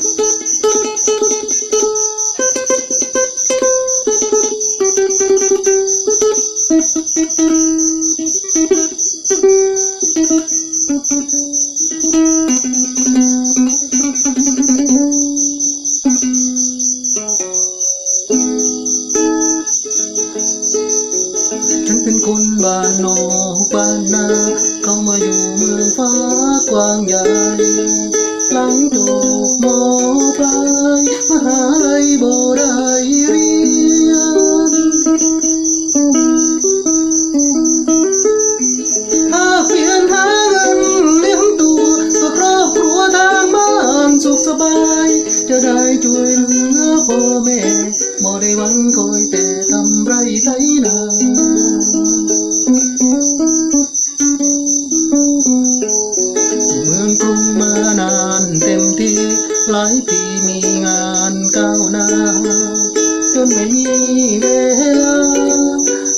ฉันเป็นคนบ้านนอกบ้านนา เข้ามาอยู่เมืองฟ้ากว้างใหญ่ หลังจบมปลายมหาลัยบ่ได้เรียน ถ้าเปลี่ยนหาเงินเลี้ยงตัวก็ครอบครัวทางบ้านสุขสบาย จะได้ช่วยเหลือพ่อแม่บ่ได้หวังคอยแต่ นไม่มีเวลา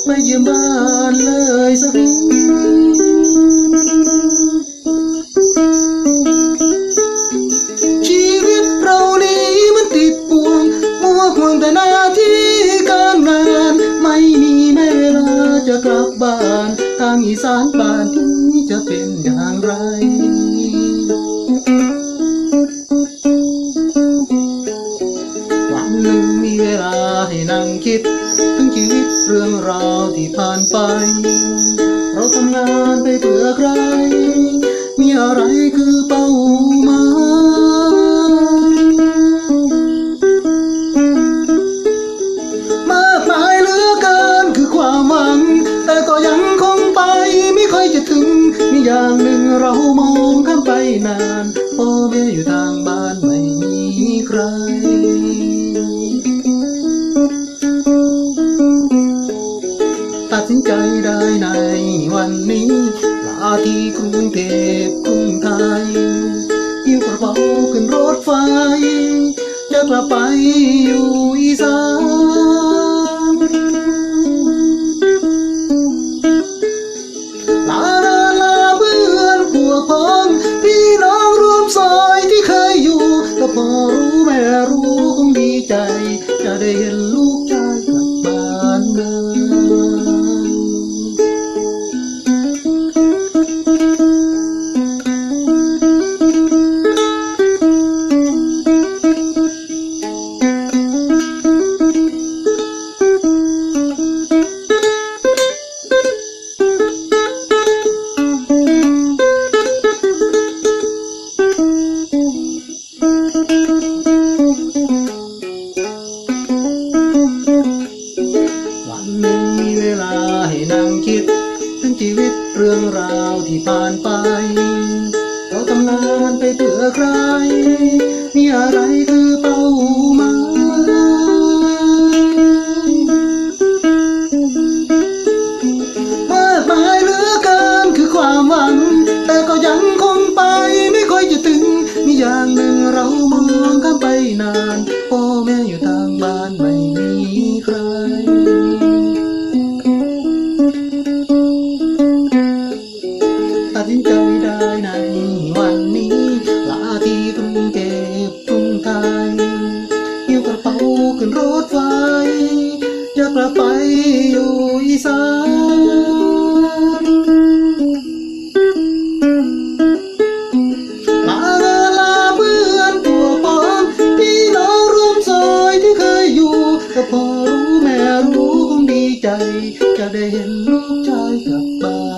ไปเยี่ยมบ้านเลยสักทีชีวิตเรานี้มันติดป่วง มัวห่วงแต่หน้าที่การงาน ไม่มีเวลาจะกลับบ้าน ทางอีสานป่านนี้จะเป็นอย่างไร ให้นั่งคิด ถึงชีวิตเรื่องราวที่ผ่านไป เราทำงานไปเพื่อใคร มีอะไรคือเป้าหมายมากมายเหลือเกินคือความหวัง แต่ก็ยังคงไปไม่ค่อยจะถึง มีอย่างหนึ่งเรามองข้ามไปนานพ่อแม่อยู่ทางบ้านไม่มีใคร สินใจได้ในวันนี้ลาที่กรุงเทพกรุงไทยยิ้วกระเป๋าขึ้นรถไฟจะกลับไปอยู่อีสาน ที่ผ่านไป เราทำงานไปเพื่อใคร มีอะไรคือเป้าหมาย กลับไปอยู่อีสานมาลาลาเพื่อนตัวปองพี่น้องร่วมซอยที่เคยอยู่ ก็พอรู้แม่รู้คงดีใจ จะได้เห็นลูกชายกลับบ้าน